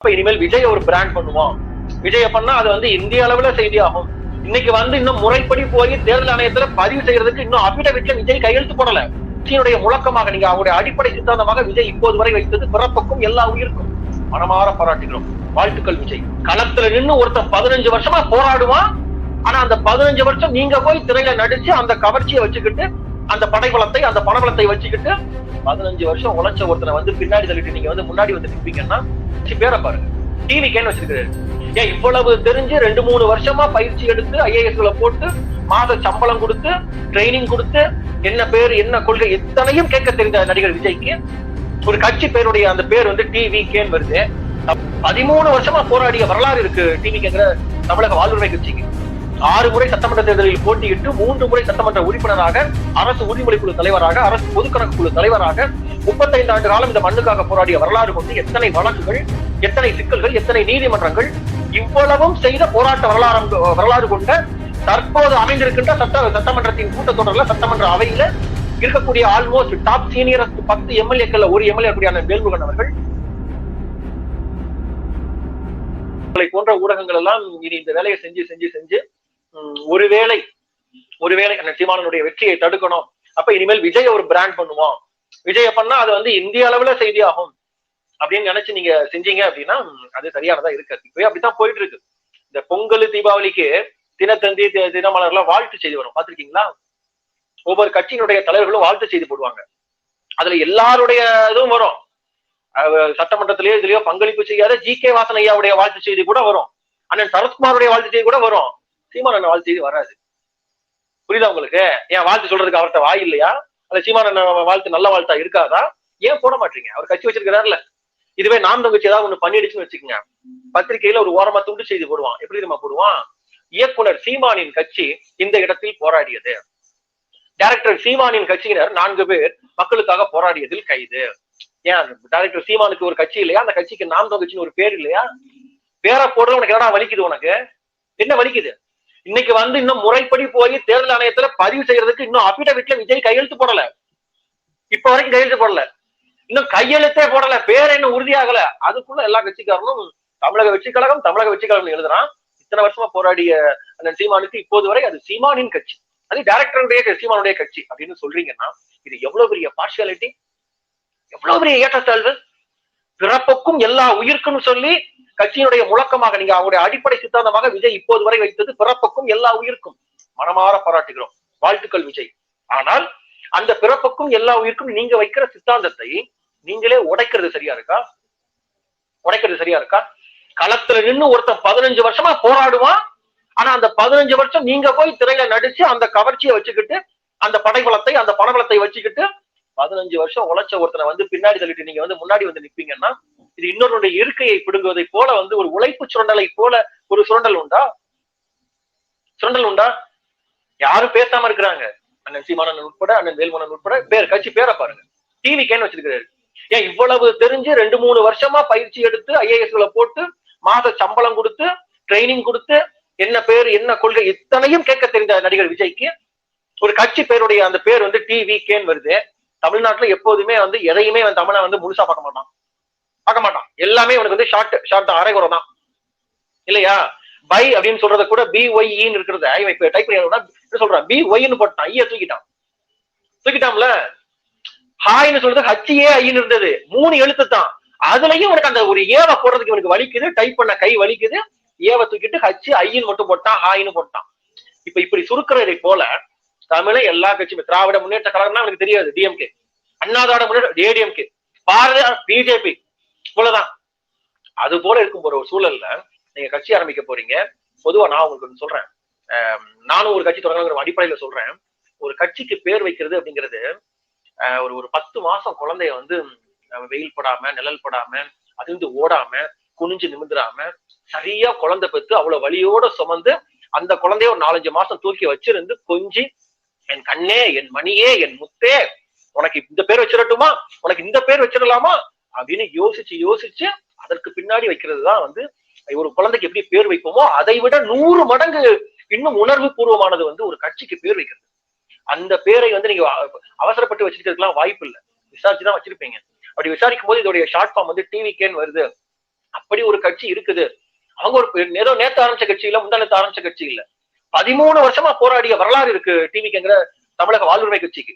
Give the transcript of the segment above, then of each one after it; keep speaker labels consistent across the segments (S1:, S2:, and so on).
S1: அப்ப இனிமேல் விஜய் ஒரு பிராண்ட் பண்ணுவோம் விஜய பண்ணா அது வந்து இந்திய அளவுல செய்தி ஆகும் இன்னைக்கு வந்து இன்னும் முறைப்படி போய் தேர்தல் ஆணையத்துல பதிவு செய்யறதுக்கு இன்னும் அபிடவிட்ல விஜய் கையெழுத்து போடல. கட்சியினுடைய முழக்கமாக நீங்க அவருடைய அடிப்படை சித்தாந்தமாக விஜய் இப்போது வரை வைத்தது பிறப்புக்கும் எல்லா உயிருக்கும். மனமாற பாராட்டுகிறோம். வாழ்த்துக்கள் விஜய். களத்துல நின்னு ஒருத்தன் பதினஞ்சு வருஷமா போராடுவான். ஆனா அந்த பதினஞ்சு வருஷம் நீங்க போய் திரையில நடிச்சு அந்த கவர்ச்சியை வச்சுக்கிட்டு அந்த படைபலத்தை அந்த பணபலத்தை வச்சுக்கிட்டு பதினஞ்சு வருஷம் உழைச்ச ஒருத்தனை வந்து பின்னாடி தள்ளிட்டு நீங்க வந்து முன்னாடி வந்து நிற்பீங்கன்னா பேரை பாருங்க. டிவிக்கேன்னு வச்சிருக்காரு ஏன் இவ்வளவு தெரிஞ்சு ரெண்டு மூணு வருஷமா பயிற்சி எடுத்து ஐஏஎஸ்ல போட்டு மாத சம்பளம் கொடுத்து ட்ரைனிங் கொடுத்து என்ன பேர் என்ன கொள்கை எத்தனையும் கேட்க தெரிந்த நடிகர் விஜய்க்கு ஒரு கட்சி பேருடைய அந்த பேர் வந்து டிவி கேன்னு வருது. பதிமூணு வருஷமா போராடிய வரலாறு இருக்கு டிவி கேங்கிற தமிழக வாழ்வுரிமை கட்சிக்கு. ஆறு முறை சட்டமன்ற தேர்தலில் போட்டியிட்டு மூன்று முறை சட்டமன்ற உறுப்பினராக அரசு உரிமொழி குழு தலைவராக அரசு பொதுக்கணக்கு குழு தலைவராக முப்பத்தைந்து ஆண்டு காலம் இந்த மண்ணுக்காக போராடிய வரலாறு கொண்டு எத்தனை வழக்குகள் எத்தனை சிக்கல்கள் எத்தனை நீதிமன்றங்கள் இவ்வளவும் செய்த போராட்ட வரலாறு வரலாறு கொண்ட தற்போது அமைந்திருக்கின்ற சட்ட சட்டமன்றத்தின் கூட்டத்தொடர்ல சட்டமன்ற அவையில இருக்கக்கூடிய ஆல்மோஸ்ட் டாப் சீனியர் பத்து எம்எல்ஏக்கள் ஒரு எம்எல்ஏ கூடியான வேல்முகன் அவர்கள். போன்ற ஊடகங்கள் எல்லாம் இனி இந்த வேலையை செஞ்சு செஞ்சு செஞ்சு ஒருவேளை ஒருவேளை அந்த சீமானனுடைய வெற்றியை தடுக்கணும். அப்ப இனிமேல் விஜய் ஒரு பிராண்ட் பண்ணுவோம் விஜய பண்ணா அது வந்து இந்திய அளவுல செய்தி ஆகும் அப்படின்னு நினைச்சு நீங்க செஞ்சீங்க அப்படின்னா அது சரியானதா இருக்காது. இப்பவே அப்படித்தான் போயிட்டு இருக்கு இந்த பொங்கல் தீபாவளிக்கு தினத்தந்தி தி- தினமலர்லாம் வாழ்த்து செய்தி வரும். பாத்திருக்கீங்களா ஒவ்வொரு கட்சியினுடைய தலைவர்களும் வாழ்த்து செய்தி போடுவாங்க. அதுல எல்லாருடைய இதுவும் வரும். சட்டமன்றத்திலேயோ இதுலயோ பங்களிப்பு செய்யாத ஜி கே வாசன் ஐயாவுடைய வாழ்த்து செய்தி கூட வரும். அண்ணன் சரத்குமாருடைய வாழ்த்து செய்தி கூட வரும். சீமான வாழ்த்து செய்தி வராது. புரியுதா உங்களுக்கு? ஏன் வாழ்த்து சொல்றதுக்கு அவர்கிட்ட வாய் இல்லையா? அந்த சீமான வாழ்த்து நல்ல வாழ்த்தா இருக்காதா? ஏன் போட மாட்டீங்க? அவர் கட்சி வச்சிருக்கிறாருல இதுவே நாம் தங்கச்சி ஏதாவது ஒண்ணு பண்ணிடுச்சுன்னு வச்சுக்கோங்க. பத்திரிகையில ஒரு ஓரமா துண்டு செய்தி போடுவான். எப்படி நம்ம போடுவான்? இயக்குனர் சீமானின் கட்சி இந்த இடத்தில் போராடியது. டைரக்டர் சீமானின் கட்சியினர் நான்கு பேர் மக்களுக்காக போராடியதில் கைது. ஏன் டைரக்டர் சீமானுக்கு ஒரு கட்சி இல்லையா? அந்த கட்சிக்கு நாம் கட்சின்னு ஒரு பேர் இல்லையா? பேரை போடுறது உனக்கு என்னடா வலிக்குது உனக்கு? என்ன வலிக்குது? இன்னைக்கு வந்து இன்னும் முறைப்படி போய் தேர்தல் ஆணையத்துல பதிவு செய்யறதுக்கு இன்னும் அபிடவிட்ல விஜய் கையெழுத்து போடல. இப்ப வரைக்கும் கையெழுத்து போடல. இன்னும் கையெழுத்தே போடல. பேர் என்ன உறுதியாகல? அதுக்குள்ள எல்லா கட்சிக்காரனும் தமிழக வெற்றி கழகம் தமிழக வெற்றி கழகம் எழுதுறான். இத்தனை வருஷமா போராடிய அந்த சீமானுக்கு இப்போது வரை அது சீமானின் கட்சி. அது டைரக்டருடைய சீமானுடைய கட்சி அப்படின்னு சொல்றீங்கன்னா இது எவ்வளவு பெரிய பார்ஷியாலிட்டி எவ்வளவு பெரிய ஏற்றத்தாழ்வு? பிறப்புக்கும் எல்லா உயிருக்கும் சொல்லி கட்சியினுடைய முழக்கமாக நீங்க அவங்களுடைய அடிப்படை சித்தாந்தமாக விஜய் இப்போது வரை வைத்தது பிறப்புக்கும் எல்லா உயிருக்கும். மனமாற பாராட்டுகிறோம். வாழ்த்துக்கள் விஜய். ஆனால் அந்த பிறப்புக்கும் எல்லா உயிருக்கும் நீங்க வைக்கிற சித்தாந்தத்தை நீங்களே உடைக்கிறது சரியா இருக்கா? உடைக்கிறது சரியா இருக்கா? களத்துல நின்னு ஒருத்தன் பதினஞ்சு வருஷமா போராடுவான். ஆனா அந்த பதினஞ்சு வருஷம் நீங்க போய் திரையில நடிச்சு அந்த கவர்ச்சியை வச்சுக்கிட்டு அந்த படைபலத்தை அந்த பணபலத்தை வச்சுக்கிட்டு பதினஞ்சு வருஷம் உழைச்ச ஒருத்தனை வந்து பின்னாடி தள்ளிட்டு நீங்க வந்து முன்னாடி வந்து நிப்பீங்கன்னா இது இன்னொருடைய இருக்கையை பிடுங்குவதை போல வந்து ஒரு உழைப்பு சுரண்டலை போல ஒரு சுரண்டல் உண்டா? சுரண்டல் உண்டா? யாரும் பேசாம இருக்கிறாங்க. அண்ணன் சீமானன் உட்பட அண்ணன் வேல்மணன் உட்பட பேர் கட்சி பேரை பாருங்க. டிவி கேன்னு வச்சிருக்கிறாரு. ஏன் இவ்வளவு தெரிஞ்சு ரெண்டு மூணு வருஷமா பயிற்சி எடுத்து ஐஏஎஸ்ல போட்டு மாத சம்பளம் கொடுத்து ட்ரைனிங் கொடுத்து என்ன பேர் என்ன கொள்கை இத்தனையும் கேட்க தெரிந்த நடிகர் விஜய்க்கு ஒரு கட்சி பேருடைய அந்த பேர் வந்து டிவி கேன்னு வருது. தமிழ்நாட்டுல எப்போதுமே வந்து எதையுமே அவன் தமிழை வந்து முழுசா பார்க்க மாட்டான். பார்க்க மாட்டான். எல்லாமே உனக்கு வந்து ஷார்ட் ஷார்ட் அரைகுறை தான் இல்லையா? பை அப்படின்னு சொல்றத கூட பி ஒய்இன்னு e இருக்கிறத இவன் இப்ப டைப் பண்ணி என்ன சொல்றான்? பி ஒய்னு போட்டான். ஐய தூக்கிட்டான். தூக்கிட்டான்ல? ஹாய்னு சொல்றது ஹச்சியே ஐன்னு இருந்தது. மூணு எழுத்து தான். அதுலயும் உனக்கு அந்த ஒரு ஏவ போடுறதுக்கு இவனுக்கு வலிக்குது. டைப் பண்ண கை வலிக்குது. ஏவ தூக்கிட்டு ஹச்சு ஐன்னு மட்டும் போட்டான். ஹாய்னு போட்டான். இப்ப இப்படி சுருக்கிறதை போல தமிழை எல்லா கட்சியுமே திராவிட முன்னேற்ற கழகம்னா எனக்கு தெரியாது டிஎம்கே அண்ணாதோட முன்னேற்ற ஏடிஎம்கே பாரத பிஜேபி இவ்வளவுதான். அது போல இருக்கும் ஒரு சூழல்ல நீங்க கட்சி ஆரம்பிக்க போறீங்க. பொதுவா நான் உங்களுக்கு சொல்றேன். நானும் ஒரு கட்சி தொடங்குற அடிப்படையில சொல்றேன். ஒரு கட்சிக்கு பேர் வைக்கிறது அப்படிங்கிறது ஆஹ், ஒரு ஒரு பத்து மாசம் குழந்தைய வந்து வெயில் படாம நிழல் படாம அதிர்ந்து ஓடாம குனிஞ்சு நிமிந்துடாம சரியா குழந்தை பெற்று அவ்வளவு வலியோட சுமந்து அந்த குழந்தைய ஒரு நாலஞ்சு மாசம் தூக்கி வச்சிருந்து கொஞ்சி என் கண்ணே என் மணியே என் முத்தே உனக்கு இந்த பேர் வச்சிடட்டுமா? உனக்கு இந்த பேர் வச்சிடலாமா? அப்படின்னு யோசிச்சு யோசிச்சு அதற்கு பின்னாடி வைக்கிறது தான் வந்து ஒரு குழந்தைக்கு எப்படி பேர் வைப்போமோ அதை விட நூறு மடங்கு இன்னும் உணர்வு பூர்வமானது வந்து ஒரு கட்சிக்கு பேர் வைக்கிறது. அந்த பேரை வந்து நீங்க அவசரப்பட்டு வச்சிருக்கிறதுக்கெல்லாம் வாய்ப்பு இல்லை. விசாரிச்சு தான் வச்சிருப்பீங்க. அப்படி விசாரிக்கும் போது இதோடைய ஷார்ட் ஃபார்ம் வந்து டிவி கேன்னு வருது. அப்படி ஒரு கட்சி இருக்குது. அவங்க ஒரு நேரம் நேத்து ஆரம்பிச்ச கட்சி இல்ல முந்தானத்து ஆரம்பிச்ச கட்சி இல்ல. பதிமூணு வருஷமா போராடிய வரலாறு இருக்கு டிவிக்குங்கிற தமிழக வாழ்வுரிமை கட்சிக்கு.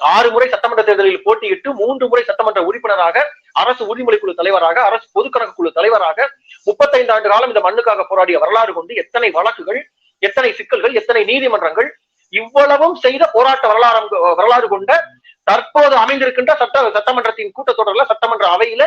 S1: ஆறு முறை சட்டமன்ற தேர்தலில் போட்டியிட்டு மூன்று முறை சட்டமன்ற உறுப்பினராக அரசு உறுதிமொழி குழு தலைவராக அரசு பொதுக்கணக்கு குழு தலைவராக முப்பத்தைந்து ஆண்டு காலம் இந்த மண்ணுக்காக போராடிய வரலாறு கொண்டு எத்தனை வழக்குகள் எத்தனை சிக்கல்கள் எத்தனை நீதிமன்றங்கள் இவ்வளவும் செய்த போராட்ட வரலாறு வரலாறு கொண்ட தற்போது அமைந்திருக்கின்ற சட்ட சட்டமன்றத்தின் கூட்டத்தொடர்ல சட்டமன்ற அவையில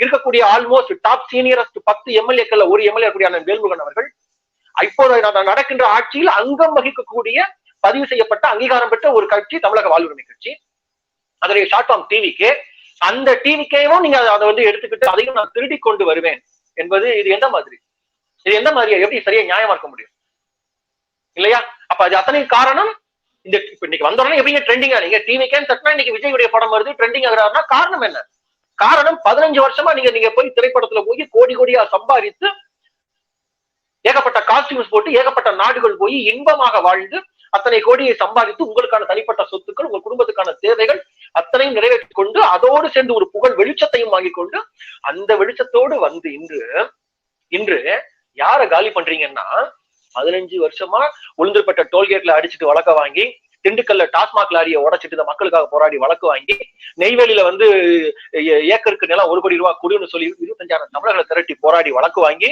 S1: இருக்கக்கூடிய ஆல்மோஸ்ட் டாப் சீனியரஸ்ட் பத்து எம்எல்ஏக்கள் ஒரு எம்எல்ஏ கூடிய வேல்முகன் அவர்கள் இப்போது நடக்கின்ற ஆட்சியில் அங்கம் வகிக்கக்கூடிய பதிவு செய்யப்பட்ட அங்கீகாரம் பெற்ற ஒரு கட்சி தமிழக வாழ்வுரிமை கட்சி. அதனுடைய ஷார்ட் ஃபார்ம் டிவிக்கு அந்த டிவிக்கையும் நீங்க அதை வந்து எடுத்துக்கிட்டு அதையும் நான் திருடி கொண்டு வருவேன் என்பது இது எந்த மாதிரி? இது எந்த மாதிரி? எப்படி சரியா நியாயமா இருக்க முடியும்? இல்லையா? அப்ப அது அத்தனை காரணம் இந்த இன்னைக்கு வந்த உடனே எப்படிங்க ட்ரெண்டிங்கா நீங்க டிவிக்கேன்னு தட்டினா இன்னைக்கு விஜயுடைய படம் வருது ட்ரெண்டிங் ஆகிறாருன்னா காரணம் என்ன? காரணம் பதினஞ்சு வருஷமா நீங்க நீங்க போய் திரைப்படத்துல போய் கோடி கோடியா சம்பாதித்து ஏகப்பட்ட காஸ்டியூம்ஸ் போட்டு ஏகப்பட்ட நாடுகள் போய் இன்பமாக வாழ்ந்து அத்தனை கோடியை சம்பாதித்து உங்களுக்கான தனிப்பட்ட சொத்துக்கள் உங்கள் குடும்பத்துக்கான தேவைகள் அத்தனையும் நிறைவேற்றிக் கொண்டு அதோடு சேர்ந்து ஒரு புகழ் வெளிச்சத்தையும் வாங்கிக் கொண்டு அந்த வெளிச்சத்தோடு வந்து இன்று இன்று யார காலி பண்றீங்கன்னா பதினஞ்சு வருஷமா உளுந்தூர்பட்ட டோல்கேட்ல அடிச்சுட்டு வழக்க வாங்கி திண்டுக்கல்ல டாஸ்மாக் லாரியை உடைச்சிட்டு இந்த மக்களுக்காக போராடி வழக்கு வாங்கி நெய்வேலியில வந்து ஏ- ஏக்கருக்கு நிலம் ஒரு கோடி ரூபாய் கொடுன்னு சொல்லி இருபத்தஞ்சாயிரம் தமிழர்களை திரட்டி போராடி வழக்கு வாங்கி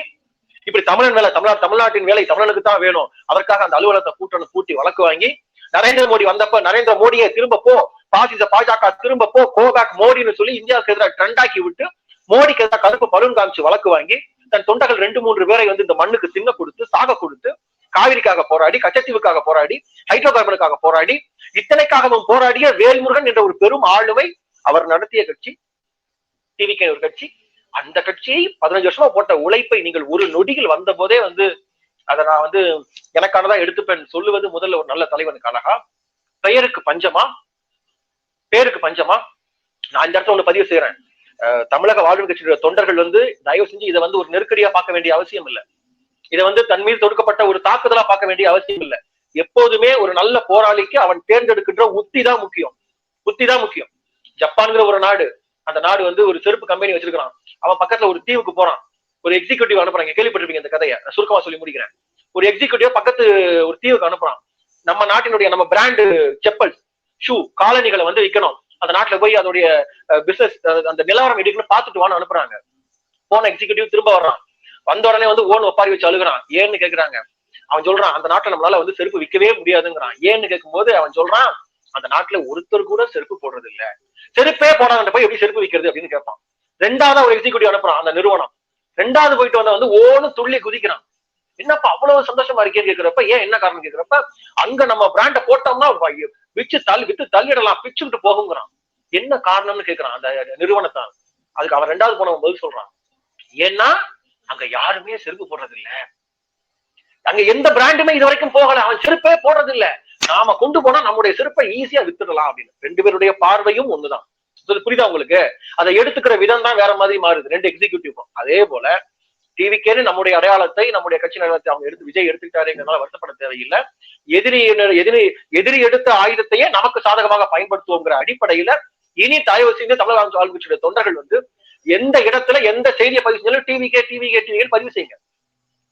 S1: இப்படி தமிழன் வேலை தமிழ்நாடு தமிழ்நாட்டின் வேலை தமிழனுக்கு தான் வேணும். அதற்காக அந்த அலுவலகத்தை கூட்டணும் கூட்டி வழக்கு வாங்கி நரேந்திர மோடி வந்தப்ப நரேந்திர மோடியை திரும்ப போ பாசிச பாஜக திரும்ப போ கோபேக் மோடின்னு சொல்லி இந்தியாவுக்கு எதிராக ட்ரெண்ட் ஆக்கி விட்டு மோடிக்கு எதிராக கருப்பு பலூன் காமிச்சு வழக்கு வாங்கி தன் தொண்டர்கள் ரெண்டு மூன்று பேரை வந்து இந்த மண்ணுக்கு தின்ன கொடுத்து சாக கொடுத்து காவிரிக்காக போராடி கச்சத்தீவுக்காக போராடி ஹைட்ரோ கார்பனுக்காக போராடி இத்தனைக்காகவும் போராடிய வேல்முருகன் என்ற ஒரு பெரும் ஆளுமை அவர் நடத்திய கட்சி டிவிகே ஒரு கட்சி அந்த கட்சியை பதினஞ்சு வருஷமா போட்ட உழைப்பை நீங்கள் ஒரு நொடியில் வந்த போதே வந்து அதை நான் வந்து எனக்கானதா எடுத்துப்பேன் சொல்லுவது முதல்ல ஒரு நல்ல தலைவனுக்கு அழகா. பெயருக்கு பஞ்சமா? பேருக்கு பஞ்சமா? நான் இந்த இடத்துல ஒண்ணு பதிவு செய்யறேன் தமிழக வாழ்வு கட்சியுடைய தொண்டர்கள் வந்து தயவு செஞ்சு இதை வந்து ஒரு நெருக்கடியா பார்க்க வேண்டிய அவசியம் இல்ல. இதை வந்து தன் மீது தொடுக்கப்பட்ட ஒரு தாக்குதலா பார்க்க வேண்டிய அவசியம் இல்ல. எப்போதுமே ஒரு நல்ல போராளிக்கு அவன் தேர்ந்தெடுக்கின்ற உத்தி தான் முக்கியம். உத்தி தான் முக்கியம். ஜப்பான்கிற ஒரு நாடு அந்த நாடு வந்து ஒரு செருப்பு கம்பெனி வச்சிருக்கான் அவன் பக்கத்துல ஒரு தீவுக்கு போறான். ஒரு எக்ஸிகியூட்டிவ் அனுப்புறாங்க. கேள்விப்பட்டிருப்பீங்க இந்த கதையை. நான் சுருக்கமா சொல்லி முடிக்கிறேன். ஒரு எக்ஸிகூட்டிவ் பக்கத்து ஒரு தீவுக்கு அனுப்புறான். நம்ம நாட்டினுடைய நம்ம பிராண்டு செப்பல்ஸ் ஷூ காலணிகளை வந்து விற்கணும் அந்த நாட்டுல போய் அதோடைய பிசினஸ் அந்த நிலவரம் எடுக்கணும் பார்த்துட்டு வான்னு அனுப்புறாங்க. போன எக்ஸிகூட்டிவ் திரும்ப வர்றான். வந்த உடனே வந்து ஓன் ஒப்பாரி வச்சு அழுகுறான். ஏன்னு கேக்குறாங்க. அவன் சொல்றான் அந்த நாட்டுல நம்மளால வந்து செருப்பு விற்கவே முடியாதுங்கிறான். ஏன்னு கேட்கும்போது அவன் சொல்றான் அந்த நாட்டுல ஒருத்தர் கூட செருப்பு போடுறது இல்ல செருப்பே போனாங்க போய் எப்படி செருப்பு விற்கிறது அப்படின்னு கேட்பான். ரெண்டாவது ஒரு எக்ஸிக்யூட்டிவ் அனுப்புறான் அந்த நிறுவனம். ரெண்டாவது போயிட்டு வந்தா வந்து ஓன்னு துள்ளி குதிக்கிறான். என்னப்பா அவ்வளவு சந்தோஷமா இருக்கேன்னு கேக்குறப்ப ஏன் என்ன காரணம் கேக்குறப்ப அங்க நம்ம பிராண்ட போட்டோம்னா விச்சு தள்ளி விட்டு தள்ளிடலாம் பிச்சுக்கிட்டு போகுங்கிறான். என்ன காரணம்னு கேக்குறான் அந்த நிறுவனத்தான் அதுக்கு அவன் ரெண்டாவது போனவன் பதில் சொல்றான். ஏன்னா அங்க யாருமே செருப்பு போடுறது இல்ல அங்க எந்த பிராண்டுமே இது வரைக்கும் போகல. அவன் செருப்பே போடுறது இல்ல நாம கொண்டு போனா நம்முடைய சிறப்பை ஈஸியா வித்துடலாம் அப்படின்னு. ரெண்டு பேருடைய பார்வையும் ஒண்ணுதான். புரியுதா உங்களுக்கு? அதை எடுத்துக்கிற விதம் தான் வேற மாதிரி மாறுது. ரெண்டு எக்ஸிகியூட்டிவ்க்கும் அதே போல டிவிக்கேன்னு நம்முடைய அடையாளத்தை நம்முடைய கட்சி நிறுவனத்தை அவங்க எடுத்து விஜய் எடுத்துக்கிட்டாருங்கிறதுனால வருத்தப்பட தேவையில்லை. எதிரி எதிரி எதிரி எடுத்த ஆயுதத்தையே நமக்கு சாதகமாக பயன்படுத்துவோங்கிற அடிப்படையில இனி தயவு செய்து தமிழக ஆளுங்கட்சியுடைய தொண்டர்கள் வந்து எந்த இடத்துல எந்த செய்தியை பதிவு செஞ்சாலும் டிவிக்கே டிவிகே டிவிகள் பதிவு செய்யுங்க.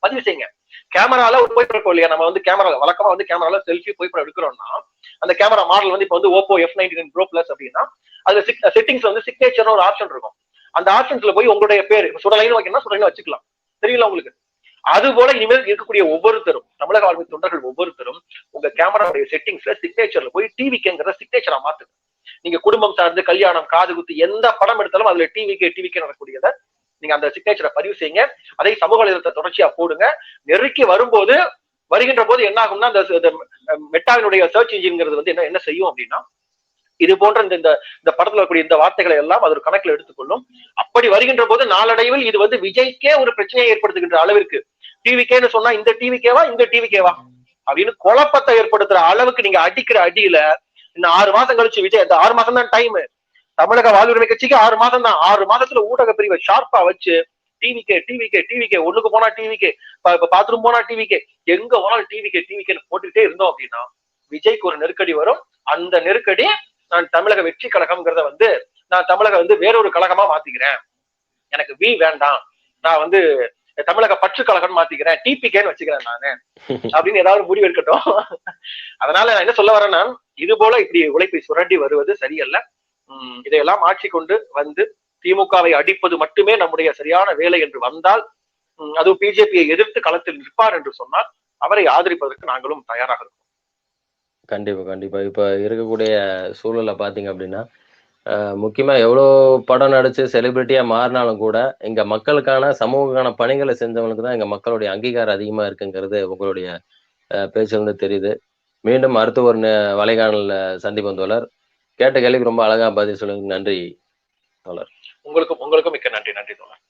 S1: பதிவு செய்யுங்க. கேமரால ஒரு புகைப்படம் இல்லையா? நம்ம வந்து கேமரா வழக்கமா வந்து கேமரால செல்ஃபி புகைப்படம் எடுக்கிறோம்னா அந்த கேமரா மாடல் வந்து இப்போ வந்து Oppo F ninety nine pro plus அப்படின்னா அதுல செட்டிங்ஸ் வந்து சிக்னேச்சர் ஒரு ஆப்ஷன் இருக்கும். அந்த ஆப்ஷன்ஸ்ல போய் உங்களுடைய பேர் சுடலைன்னு வைக்கணும்னா சுடலைன்னு வச்சுக்கலாம். தெரியல உங்களுக்கு? அது போல இனிமேல் இருக்கக்கூடிய ஒவ்வொருத்தரும் தமிழக வாழ்வு தொண்டர்கள் ஒவ்வொருத்தரும் உங்க கேமராவுடைய செட்டிங்ஸ்ல சிக்னேச்சர்ல போய் டிவிக்குங்கிற சிக்னேச்சரா மாத்துங்க. நீங்க குடும்பம் சார்ந்து கல்யாணம் காது குத்து எந்த படம் எடுத்தாலும் அதுல டிவிக்கு டிவிக்கு நடக்கூடியத நீங்க அந்த சிக்னேச்சரை பதிவு செய்யுங்க. அதை சமூக வலைதளத்தை தொடர்ச்சியா போடுங்க. நெருக்கி வரும்போது வருகின்ற போது என்ன ஆகும்னா அந்த மெட்டாவினுடைய சர்ச் இன்ஜின்ங்கிறது வந்து என்ன என்ன செய்யும் அப்படின்னா இது போன்ற இந்த இந்த இந்த படத்துல இருக்கக்கூடிய இந்த வார்த்தைகளை எல்லாம் அது ஒரு கணக்கில் எடுத்துக்கொள்ளும். அப்படி வருகின்ற போது நாளடைவில் இது வந்து விஜய்க்கே ஒரு பிரச்சனையை ஏற்படுத்துகின்ற அளவிற்கு. டிவிக்கேன்னு சொன்னா இந்த டிவிக்கேவா இந்த டிவிக்கேவா? அப்படின்னு குழப்பத்தை ஏற்படுத்துற அளவுக்கு நீங்க அடிக்கிற அடியில இன்னும் ஆறு மாசம் கழிச்சு விஜய் அந்த ஆறு மாசம் தான் டைம் தமிழக வாழ்வுரிமை கட்சிக்கு ஆறு மாதம் தான் ஆறு மாதத்துல ஊடக பிரிவை ஷார்ப்பா வச்சு டிவிக்கே டிவிக்கே டிவிக்கே ஒண்ணுக்கு போனா டிவிக்கே பாத்ரூம் போனா டிவிக்கே எங்க போனாலும் டிவிக்கே டிவிக்கே போட்டுக்கிட்டே இருந்தோம் அப்படின்னா விஜய்க்கு ஒரு நெருக்கடி வரும். அந்த நெருக்கடி நான் தமிழக வெற்றி கழகம்ங்கிறத வந்து நான் தமிழக வந்து வேறொரு கழகமா மாத்திக்கிறேன். எனக்கு வி வேண்டாம். நான் வந்து தமிழக பற்று கழகம் மாத்திக்கிறேன். டிபிகேன்னு வச்சுக்கிறேன் நானு. அப்படின்னு ஏதாவது முடிவு இருக்கட்டும் அதனால நான் என்ன சொல்ல வரேன்னா இது போல இப்படி உழைப்பை சுரண்டி வருவது சரியல்ல. இதையெல்லாம் ஆட்சி கொண்டு வந்து திமுகவை அடிப்பது மட்டுமே நம்முடைய சரியான வேலை என்று வந்தால் அதுவும் பிஜேபியை எதிர்த்து களத்தில் நிற்பார் என்று சொன்னால் அவரை ஆதரிப்பதற்கு நாங்களும் தயாராக இருக்கோம்.
S2: கண்டிப்பா கண்டிப்பா. இப்ப இருக்கக்கூடிய சூழல்ல பாத்தீங்க அப்படின்னா அஹ் முக்கியமா எவ்வளோ படம் நடிச்சு செலிபிரிட்டியா மாறினாலும் கூட எங்க மக்களுக்கான சமூகக்கான பணிகளை செஞ்சவங்களுக்கு தான் எங்க மக்களுடைய அங்கீகாரம் அதிகமா இருக்குங்கிறது உங்களுடைய அஹ், பேச்சிலிருந்து தெரியுது. மீண்டும் அடுத்த ஒரு நே- வலைகாணல்ல சந்திப்போம் தோழர். கேட்ட கேள்விக்கு ரொம்ப அழகா பதில் சொல்லுங்க. நன்றி
S1: உங்களுக்கும் உங்களுக்கும் மிக்க நன்றி. நன்றி தோழர்.